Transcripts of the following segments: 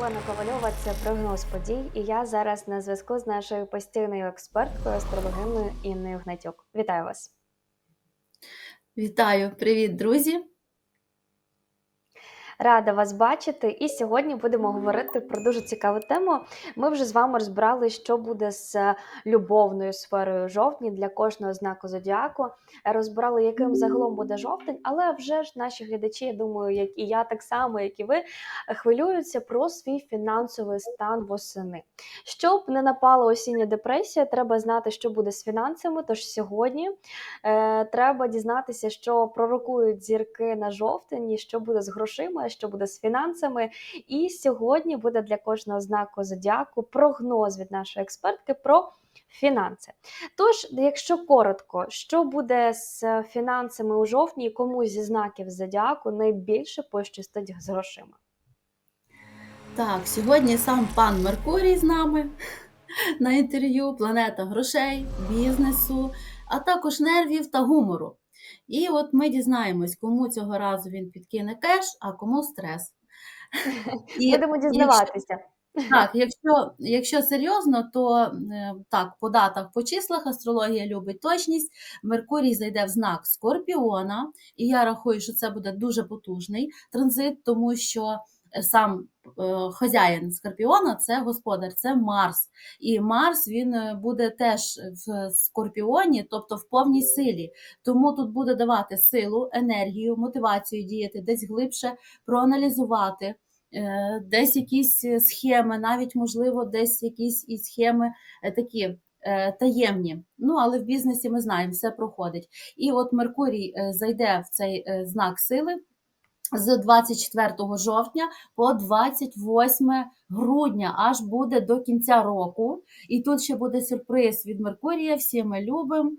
Олена Ковальова, це прогноз подій. І я зараз на зв'язку з нашою постійною експерткою, астрологиною Інною Гнатюк. Вітаю вас. Вітаю, привіт, друзі! Рада вас бачити. І сьогодні будемо говорити про дуже цікаву тему. Ми вже з вами розбирали, що буде з любовною сферою жовтні для кожного знаку зодіаку. Розбирали, яким загалом буде жовтень, але вже ж наші глядачі, я думаю, як і я, так само, як і ви, хвилюються про свій фінансовий стан восени. Щоб не напала осіння депресія, треба знати, що буде з фінансами. Тож сьогодні е, треба дізнатися, що пророкують зірки на жовтень, і що буде з грошима, що буде з фінансами. І сьогодні буде для кожного знаку зодіаку прогноз від нашої експертки про фінанси. Тож, якщо коротко, що буде з фінансами у жовтні, і кому зі знаків зодіаку найбільше пощастить з грошима? Так, сьогодні сам пан Меркурій з нами на інтерв'ю, планета грошей, бізнесу, а також нервів та гумору. І от ми дізнаємось, кому цього разу він підкине кеш, а кому стрес. І Будемо дізнаватися. Так, якщо, якщо серйозно, то е, так, по датах, по числах астрологія любить точність. Меркурій зайде в знак Скорпіона, і я рахую, що це буде дуже потужний транзит, тому що е, сам хазяїн Скорпіона це господар, це Марс. І Марс він е, буде теж в Скорпіоні, тобто в повній силі. Тому тут буде давати силу, енергію, мотивацію діяти десь глибше, проаналізувати. Е, десь якісь е, схеми, навіть, можливо, десь якісь і схеми е, такі е, таємні. Ну, але в бізнесі ми знаємо, все проходить. І от Меркурій е, зайде в цей е, знак сили. З 24 жовтня по 28 грудня, аж буде до кінця року. І тут ще буде сюрприз від Меркурія. Всі ми любимо,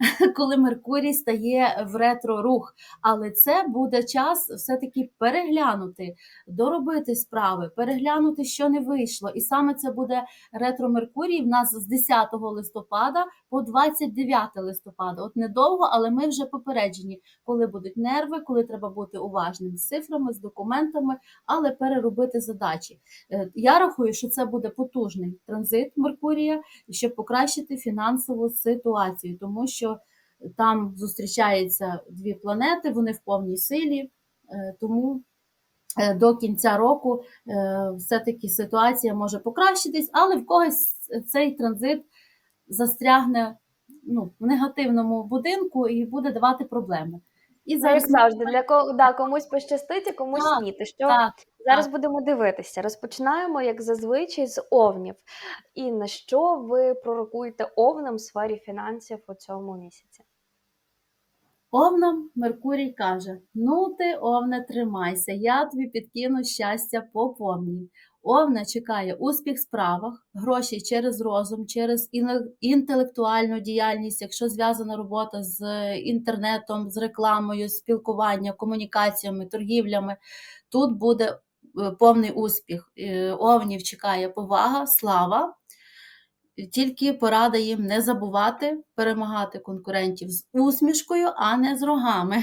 коли Меркурій стає в ретро-рух. Але це буде час все-таки переглянути, доробити справи, переглянути, що не вийшло. І саме це буде ретро-Меркурій в нас з 10 листопада по 29 листопада. От недовго, але ми вже попереджені, коли будуть нерви, коли треба бути уважним з цифрами, з документами, але переробити задачі. Е, Я рахую, що це буде потужний транзит Меркурія, щоб покращити фінансову ситуацію, тому що там зустрічаються дві планети, вони в повній силі, е, тому е, до кінця року е, все-таки ситуація може покращитись, але в когось цей транзит застрягне ну, в негативному будинку і буде давати проблеми. І Ну, завжди, для кого да, комусь пощастить, а комусь Так, ні. То що Так, зараз так. будемо дивитися. Розпочинаємо, як зазвичай, з овнів. І на що ви пророкуєте овнам в сфері фінансів у цьому місяці? Овнам Меркурій каже: Ну ти, Овне, тримайся, я тобі підкину щастя по повній. Овна чекає успіх в справах, гроші через розум, через інтелектуальну діяльність, якщо зв'язана робота з інтернетом, з рекламою, спілкуванням, комунікаціями, торгівлями. Тут буде е, повний успіх. Е, Овнів чекає повага, слава. Тільки порада їм не забувати перемагати конкурентів з усмішкою, а не з рогами.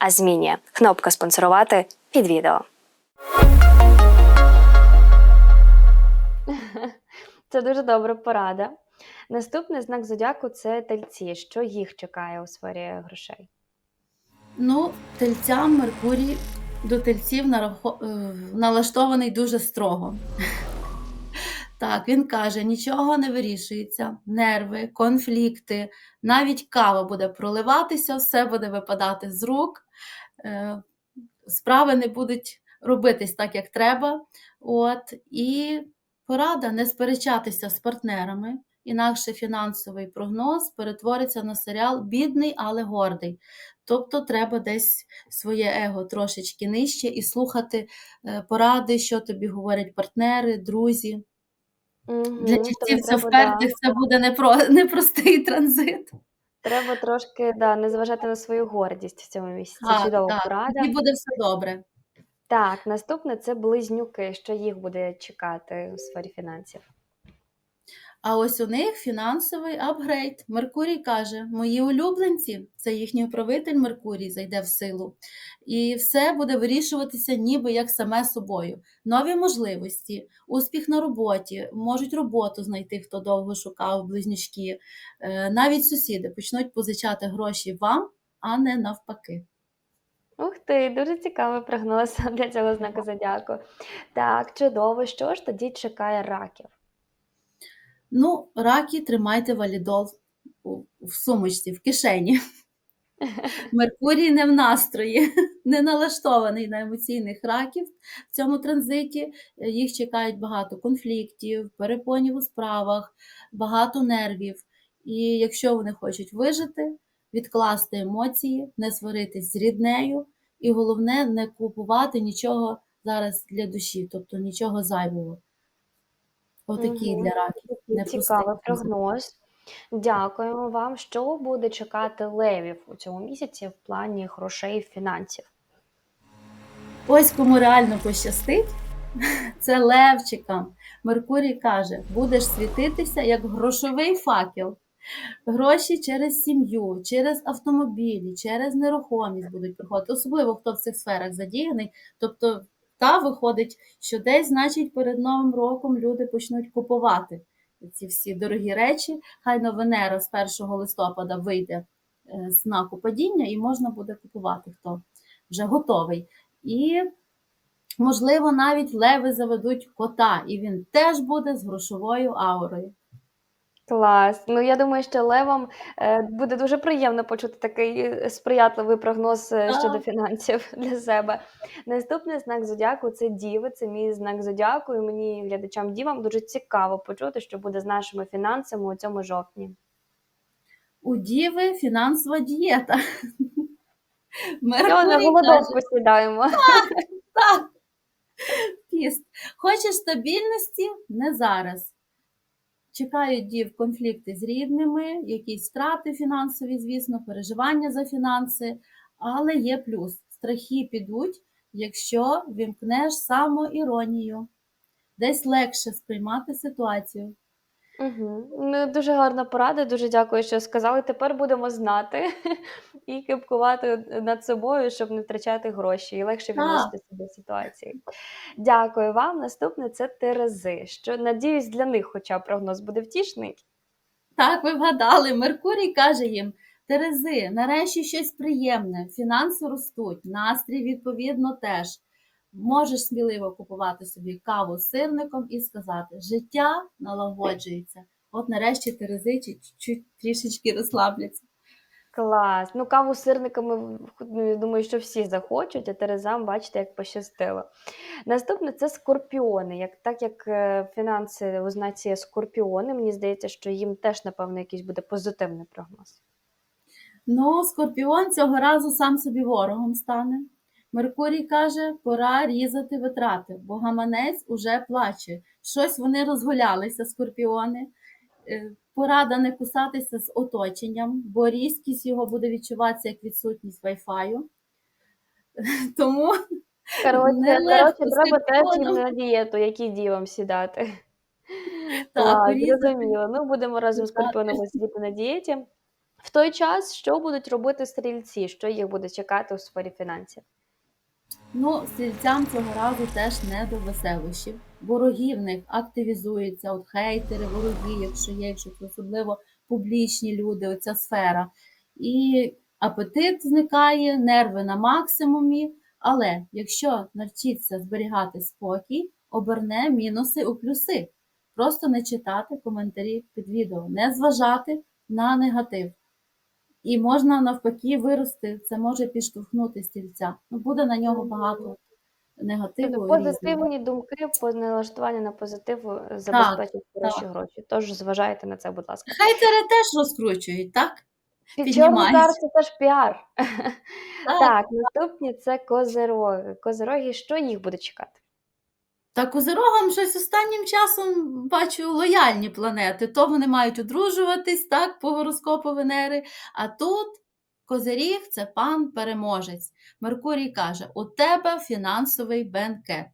а змінює. Кнопка спонсорувати під відео. Це дуже добра порада. Наступний знак зодіаку це тельці. Що їх чекає у сфері грошей? Ну, тельцям Меркурій до тельців е, налаштований дуже строго. Так, він каже: нічого не вирішується, нерви, конфлікти, навіть кава буде проливатися, все буде випадати з рук, е, справи не будуть робитись так, як треба. От, і порада не сперечатися з партнерами, інакше фінансовий прогноз перетвориться на серіал бідний, але гордий. Тобто треба десь своє его трошечки нижче і слухати е, поради, що тобі говорять партнери, друзі. Мгм, Для чистівця треба, да. впертих це буде непро, непростий транзит. Треба трошки, да, не зважати на свою гордість в цьому місці. Так, Чудова так, порада. І буде все добре. Так, наступне це близнюки. Що їх буде чекати у сфері фінансів? А ось у них фінансовий апгрейд. Меркурій каже: мої улюбленці, це їхній управитель Меркурій, зайде в силу. І все буде вирішуватися ніби як саме собою. Нові можливості, успіх на роботі, можуть роботу знайти, хто довго шукав близнючки. Е, Навіть сусіди почнуть позичати гроші вам, а не навпаки. Ух ти, дуже цікавий прогноз для цього знаку зодіаку. Так, чудово. Що ж тоді чекає раків? Ну, раки, тримайте валідол у- в сумочці, в кишені. Меркурій не в настрої, не налаштований на емоційних раків в цьому транзиті. Е, Їх чекають багато конфліктів, перепонів у справах, багато нервів. І якщо вони хочуть вижити, відкласти емоції, не сваритись з ріднею, і головне не купувати нічого зараз для душі, тобто нічого зайвого. Отакі Мгм. для раків. Непростий Цікавий прогноз. Дякуємо вам. Що буде чекати левів у цьому місяці в плані грошей фінансів? Ось кому реально пощастить, це Левчикам. Меркурій каже: будеш світитися як грошовий факел. Гроші через сім'ю, через автомобілі, через нерухомість будуть приходити, особливо хто в цих сферах задіяний. Тобто, та виходить, що десь, значить, перед Новим роком люди почнуть купувати ці всі дорогі речі. Хай на Венера з 1 листопада вийде е, з знаку падіння, і можна буде купувати, хто вже готовий. І, можливо, навіть леви заведуть кота, і він теж буде з грошовою аурою. Клас. Ну я думаю, що левам е, буде дуже приємно почути такий е, сприятливий прогноз е, щодо Так. фінансів для себе. Наступний знак зодіаку це діви. Це мій знак зодіаку. І мені глядачам дівам дуже цікаво почути, що буде з нашими фінансами у цьому жовтні. У Діви фінансова дієта. Що на Меркурій голодовку сідаємо. так, піст. Хочеш стабільності? Не зараз. Чекають дів конфлікти з рідними, якісь страти фінансові, звісно, переживання за фінанси, але є плюс. Страхи підуть, якщо вімкнеш самоіронію. Десь легше сприймати ситуацію. Угу. Ну, дуже гарна порада. Дуже дякую, що сказали. Тепер будемо знати і кипкувати над собою, щоб не втрачати гроші і легше Так. відносити себе до ситуації. Дякую вам. Наступне це Терези. Що надіюсь, для них, хоча прогноз буде втішний. Так, ви вгадали. Меркурій каже їм: Терези, нарешті щось приємне, фінанси ростуть, настрій відповідно теж. Можеш сміливо купувати собі каву з сирником і сказати: життя налагоджується. От нарешті Терези чуть трішечки розслабляться. Клас. Ну, каву з сирниками, ну, я думаю, що всі захочуть, а Терезам, бачите, як пощастило. Наступне це скорпіони. Як, так як е, фінанси у знаці скорпіони, мені здається, що їм теж, напевно, якийсь буде позитивний прогноз. Ну, Скорпіон цього разу сам собі ворогом стане. Меркурій каже, пора різати витрати, бо гаманець уже плаче. Щось вони розгулялися, скорпіони. Е, Порада не кусатися з оточенням, бо різкість його буде відчуватися як відсутність Wi-Fi. Тому Коротше, треба теж на дієту, які дівам сідати. Так, зрозуміло. Ну, будемо разом з витрати. скорпіонами сидіти на дієті. В той час, що будуть робити стрільці? Що їх буде чекати у сфері фінансів? Ну, стрільцям цього разу теж не до веселощів. Вороги в них активізуються, от хейтери, вороги, якщо є, якщо особливо публічні люди, оця сфера. І апетит зникає, нерви на максимумі. Але якщо навчиться зберігати спокій, оберне мінуси у плюси. Просто не читати коментарі під відео, не зважати на негатив. І можна навпаки вирости, це може підштовхнути стільця. Ну, буде на нього багато негативу. Тобто позитивні думки, по- налаштування на позитив е, забезпечать хороші так. гроші. Тож зважайте на це, будь ласка. Хейтери теж розкручують, так? Піднімають. удар це теж піар. Так. Так, наступні це козироги. Козироги, що їх буде чекати? Та козирогам щось останнім часом бачу лояльні планети. То вони мають одружуватись так по гороскопу Венери. А тут Козиріг це пан переможець. Меркурій каже: у тебе фінансовий бенкет.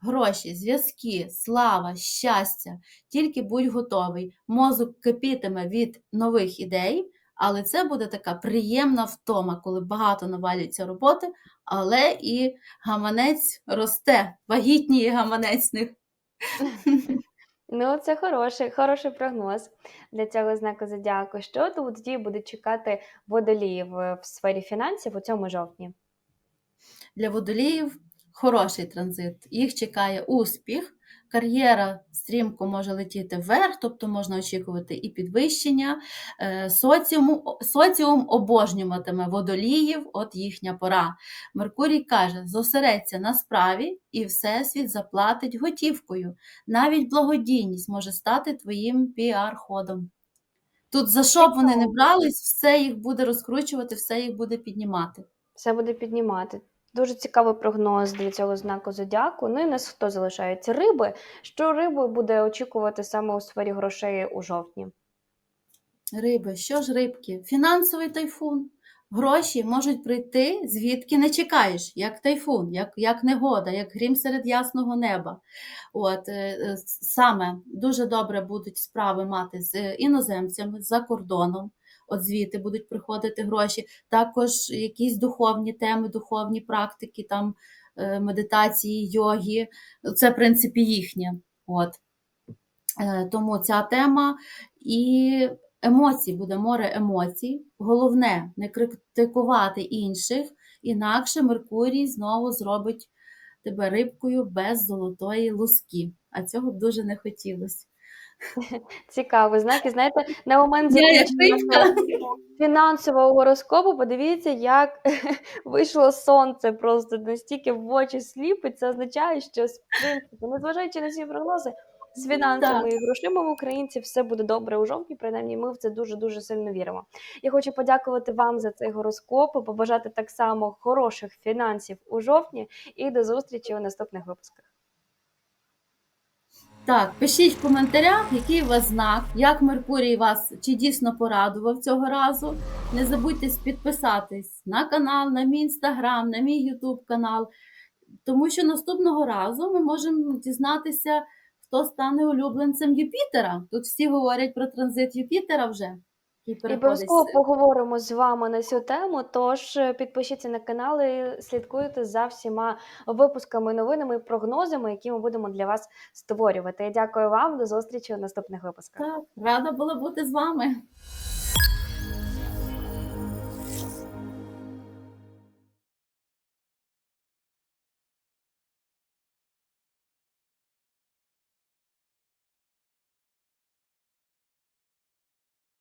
Гроші, зв'язки, слава, щастя. Тільки будь готовий. Мозок кипітиме від нових ідей, але це буде така приємна втома, коли багато навалюється роботи, але і гаманець росте, вагітніє гаманець них. Ну, це хороший, хороший прогноз для цього знаку зодіаку. Що тоді буде чекати водоліїв е, в сфері фінансів у цьому жовтні? Для водоліїв хороший транзит. Їх чекає успіх. Кар'єра стрімко може летіти вверх, тобто можна очікувати і підвищення. Е, Соціум, соціум обожнюватиме водоліїв, от їхня пора. Меркурій каже: зосередься на справі, і Всесвіт заплатить готівкою. Навіть благодійність може стати твоїм піар-ходом. Тут за що б вони не брались, все їх буде розкручувати, все їх буде піднімати. Все буде піднімати. Дуже цікавий прогноз для цього знаку зодіаку. Ну і нас хто залишається? Риби. Що риби буде очікувати саме у сфері грошей у жовтні? Риби, що ж рибки? Фінансовий тайфун. Гроші можуть прийти, звідки не чекаєш, як тайфун, як, як негода, як грім серед ясного неба. От, е, е, саме дуже добре будуть справи мати з е, іноземцями за кордоном. От звідти будуть приходити гроші. Також якісь духовні теми, духовні практики, там е, медитації, йоги. Це, в принципі, їхнє. От. Е, Тому ця тема і емоцій, буде море емоцій. Головне не критикувати інших, інакше Меркурій знову зробить тебе рибкою без золотої луски. А цього б дуже не хотілося. Цікавий знак. І знаєте, на момент закінчення фінансового гороскопу, подивіться, як вийшло сонце просто настільки в очі сліпить. Це означає, що в принципі, незважаючи на всі прогнози, з фінансами і грошима в українців все буде добре у жовтні. Принаймні, ми в це дуже дуже сильно віримо. Я хочу подякувати вам за цей гороскоп, і побажати так само хороших фінансів у жовтні і до зустрічі у наступних випусках. Так, пишіть в коментарях, який у вас знак, як Меркурій вас чи дійсно порадував цього разу. Не забудьте підписатись на канал, на мій інстаграм, на мій ютуб канал, тому що наступного разу ми можемо дізнатися, хто стане улюбленцем Юпітера. Тут всі говорять про транзит Юпітера вже. І обов'язково поговоримо з вами на цю тему. Тож е, підпишіться на канал і слідкуйте за всіма випусками, новинами і прогнозами, які ми будемо для вас створювати. Я дякую вам. До зустрічі у наступних випусках. Так, рада була бути з вами.